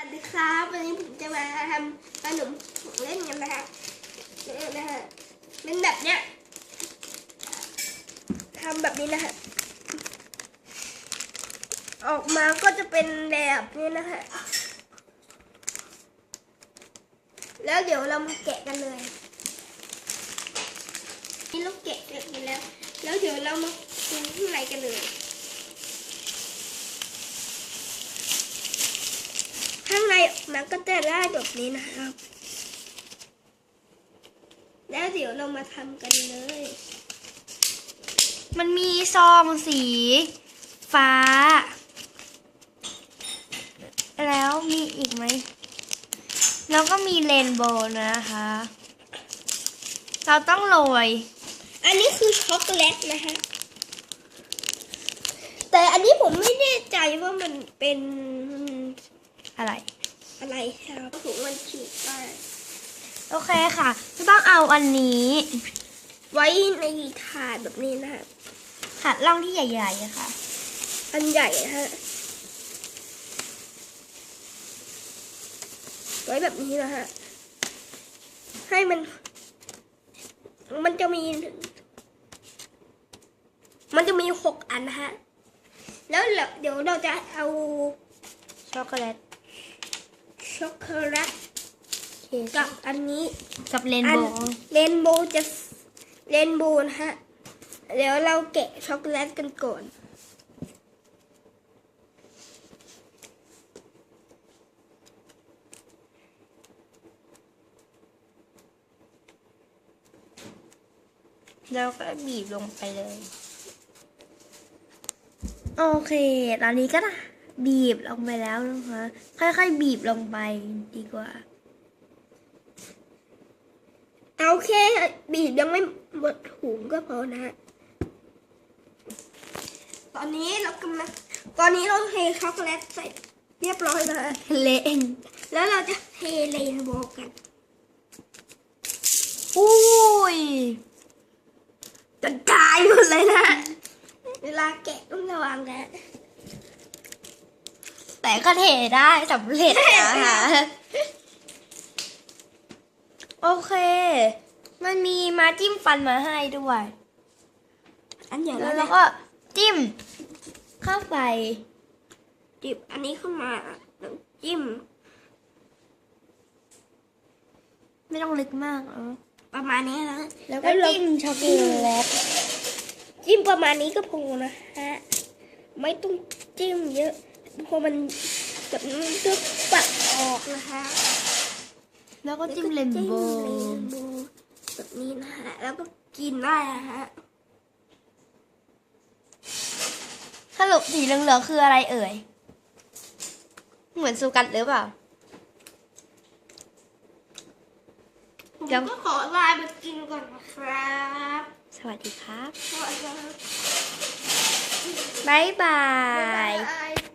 สวัสดีครับวันนี้ผมจะมาทำขนมของเล่นกันนะฮะนี่นะฮะเป็นแบบเนี้ยทำแบบนี้นะฮะออกมาก็จะเป็นแบบนี้นะฮะแล้วเดี๋ยวเรามาแกะกันเลยนี่เราแกะเสร็จแล้ว แล้วเดี๋ยวเรามาดูข้างในกันเลย ข้างในมัน ก็จะได้แบบนี้นะครับ แล้วเดี๋ยวเรามาทำกันเลย มันมีซองสี ฟ้า แล้วมีอีกไหม แล้วก็มีเรนโบว์นะคะ เราต้องโรย อันนี้คือช็อกโกแลตนะฮะแต่อันนี้ผมไม่แน่ใจว่ามันเป็นอะไร ถุงมันฉีกไปโอเคค่ะจะต้องเอาอันนี้ ไว้ในถาดแบบนี้นะฮะหัดล่องที่ใหญ่ๆอะค่ะ อันใหญ่นะฮะไว้แบบนี้นะฮะให้มัน มันจะมี มันจะมีหกอันนะฮะ แล้วเดี๋ยวเราจะเอาช็อกโกแลต ช็อกโกแลตกับอันนี้กับเรนอัโบนว์เรนโบว์จะเรนโบว์นะฮะเดี๋ยวเราแกะช็อกโกแลตกันก่อนแล้วก็บีบลงไปเลย โอเค ตอนนี้ก็นะ บีบลงไปแล้วนะคะ ค่อยๆ บีบลงไปดีกว่า เอาแค่บีบยังไม่หมดถุงก็พอนะฮะตอนนี้เรากำลังตอนนี้เราเทช็อกโกแลตใส่เรียบร้อยแล้วฮะเละแล้วเราจะเทเรนโบว์กันอุ้ยจนตายหมดเลยนะ เวลาแกะต้องระวังนะ แต่ก็เทได้สำเร็จนะคะโอเค มันมีมาจิ้มฟันมาให้ด้วย อันใหญ่แล้แล้ววเรานะก็จิ้ม เข้าไปจิบอันนี้ขึ้นมาแล้วจิ้ม ไม่ต้องลึกมากเออประมาณนี้นะแล้วก็จิ้มช็อกโกแลตจิ้มประมาณนี้ก็พอนะฮะ ไม่ต้องจิ้มเยอะเพราะมันแบบมันก็ปัดออกนะคะ แล้วก็จิ้มเรนโบจิ้มเรว์นโบว์แบบนี้นะฮะแล้วก็กินได้นะฮะสรุปสีเหลืองๆคืออะไรเอ่ย เหมือนซูกัดหรือเปล่าผมเดี๋ยวก็ขอลาไปกินก่อนนะครับ สวัสดีครับ สวัสดีครับ บ๊ายบายบ๊ายบาย